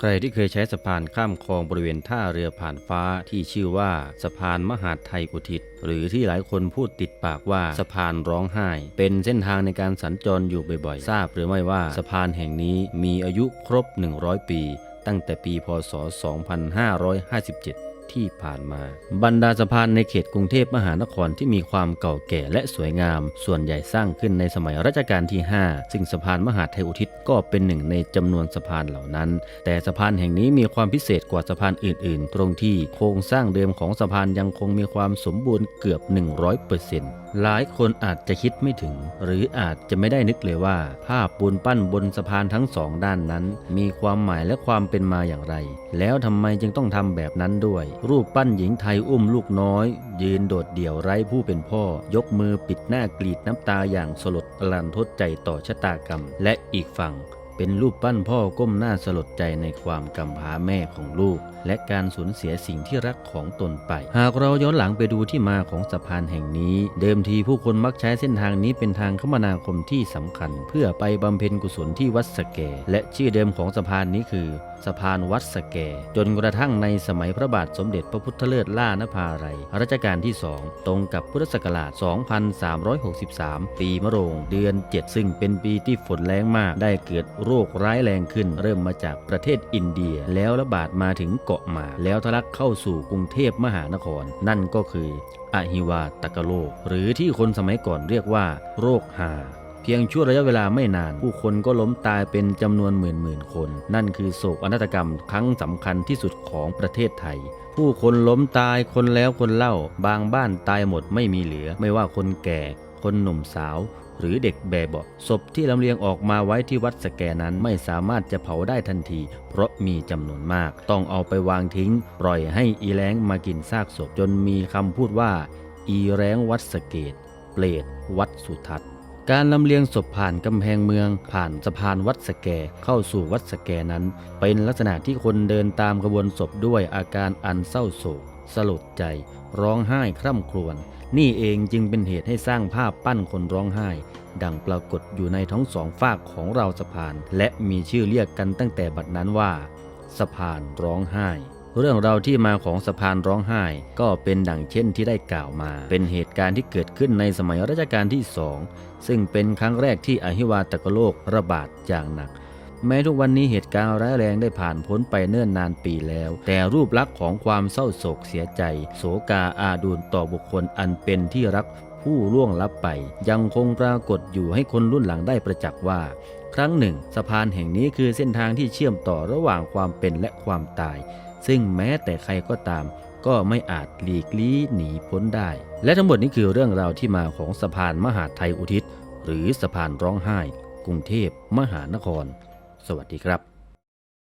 ใครที่เคยใช้สะพานข้ามคลองบริเวณท่าเรือผ่านฟ้าที่ชื่อว่าสะพานมหาดไทยอุทิศ หรือที่หลายคนพูดติดปากว่าสะพานร้องไห้ เป็นเส้นทางในการสัญจรอยู่บ่อยๆ ทราบหรือไม่ว่าสะพานแห่งนี้มีอายุครบ 100 ปี ตั้งแต่ปีพศ 2557 ที่ผ่านมา บรรดาสะพานในเขตกรุงเทพมหานครที่มีความเก่าแก่และสวยงาม ส่วนใหญ่สร้างขึ้นในสมัยรัชกาลที่ 5 ซึ่งสะพานมหาไทยอุทิศก็เป็นหนึ่งในจำนวนสะพานเหล่านั้น แต่สะพานแห่งนี้มีความพิเศษกว่าสะพานอื่น ๆ ตรงที่โครงสร้างเดิมของสะพานยังคงมีความสมบูรณ์เกือบ 100%หลายคนอาจจะคิดไม่ถึง หรืออาจจะไม่ได้นึกเลยว่า ภาพปูนปั้นบนสะพานทั้งสองด้านนั้น มีความหมายและความเป็นมาอย่างไร แล้วทำไมจึงต้องทำแบบนั้นด้วย รูปปั้นหญิงไทยอุ้มลูกน้อย ยืนโดดเดี่ยวไร้ผู้เป็นพ่อ ยกมือปิดหน้ากรีดน้ำตาอย่างสลดอลันทดใจต่อชะตากรรม และอีกฝั่ง เป็นรูปปั้นพ่อก้มหน้าสลดใจในความกำพร้าแม่ของลูก และการสูญเสียสิ่งที่รักของตนไป หากเราย้อนหลังไปดูที่มาของสะพานแห่งนี้ เดิมทีผู้คนมักใช้เส้นทางนี้เป็นทางคมนาคมที่สำคัญ เพื่อไปบำเพ็ญกุศลที่วัดสแก และชื่อเดิมของสะพานนี้คือสะพานวัดสแก จนกระทั่งในสมัยพระบาทสมเด็จพระพุทธเลิศล่านภาลัยรัชกาลที่ 2 ตรงกับพุทธศักราช 2363 ปีมะโรง เดือน 7 ซึ่งเป็นปีที่ฝนแรงมากได้เกิดโรคร้ายแรงขึ้น เริ่มมาจากประเทศอินเดีย แล้วระบาดมาถึงเกาะหมา แล้วทะลักเข้าสู่กรุงเทพมหานคร นั่นก็คืออหิวาตกโรค หรือที่คนสมัยก่อนเรียกว่า โรคหาเพียงชั่วระยะเวลาไม่นาน ผู้คนก็ล้มตายเป็นจำนวนหมื่นหมื่นคน นั่นคือโศกอนาตกรรมครั้งสำคัญที่สุดของประเทศไทย ผู้คนล้มตายคนแล้วคนเล่า บางบ้านตายหมดไม่มีเหลือ ไม่ว่าคนแก่ คนหนุ่มสาว หรือเด็กแบเบาะศพที่ลำเลียงออกมาไว้ที่วัดสแกนั้นไม่สามารถจะเผาได้ทันที เพราะมีจำนวนมาก ต้องเอาไปวางทิ้ง ปล่อยให้อีแรงมากินซากศพจนมีคำพูดว่า อีแรงวัดสเกต เปรตวัดสุทัศน์ การลำเลียงศพผ่านกำแพงเมือง ผ่านสะพานวัดสแกเข้าสู่วัดสแกนั้น เป็นลักษณะที่คนเดินตามกระบวนศพด้วยอาการอันเศร้าโศก สลดใจ ร้องไห้คร่ำครวญนี่เองจึงเป็นเหตุให้สร้างภาพปั้นคนร้องไห้ ดังปรากฏอยู่ในทั้งสองฝากของเราสะพาน และมีชื่อเรียกกันตั้งแต่บัดนั้นว่า สะพานร้องไห้ เรื่องราวที่มาของสะพานร้องไห้ ก็เป็นดังเช่นที่ได้กล่าวมา เป็นเหตุการณ์ที่เกิดขึ้นในสมัยรัชกาลที่สองซึ่งเป็นครั้งแรกที่อหิวาตกโรคระบาดอย่างหนัก แม้ทุกวันนี้เหตุการณ์ร้ายแรงได้ผ่านพ้นไปเนิ่นนานปีแล้ว แต่รูปลักษณ์ของความเศร้าโศกเสียใจ โศกาอาดูลต่อบุคคลอันเป็นที่รักผู้ล่วงลับไป ยังคงปรากฏอยู่ให้คนรุ่นหลังได้ประจักษ์ว่าครั้งหนึ่ง สะพานแห่งนี้คือเส้นทางที่เชื่อมต่อระหว่างความเป็นและความตาย ซึ่งแม้แต่ใครก็ตาม ก็ไม่อาจหลีกลี่หนีพ้นได้ และทั้งหมดนี้คือเรื่องราวที่มาของสะพานมหาไทยอุทิศ หรือสะพานร้องไห้ กรุงเทพมหานคร สวัสดีครับ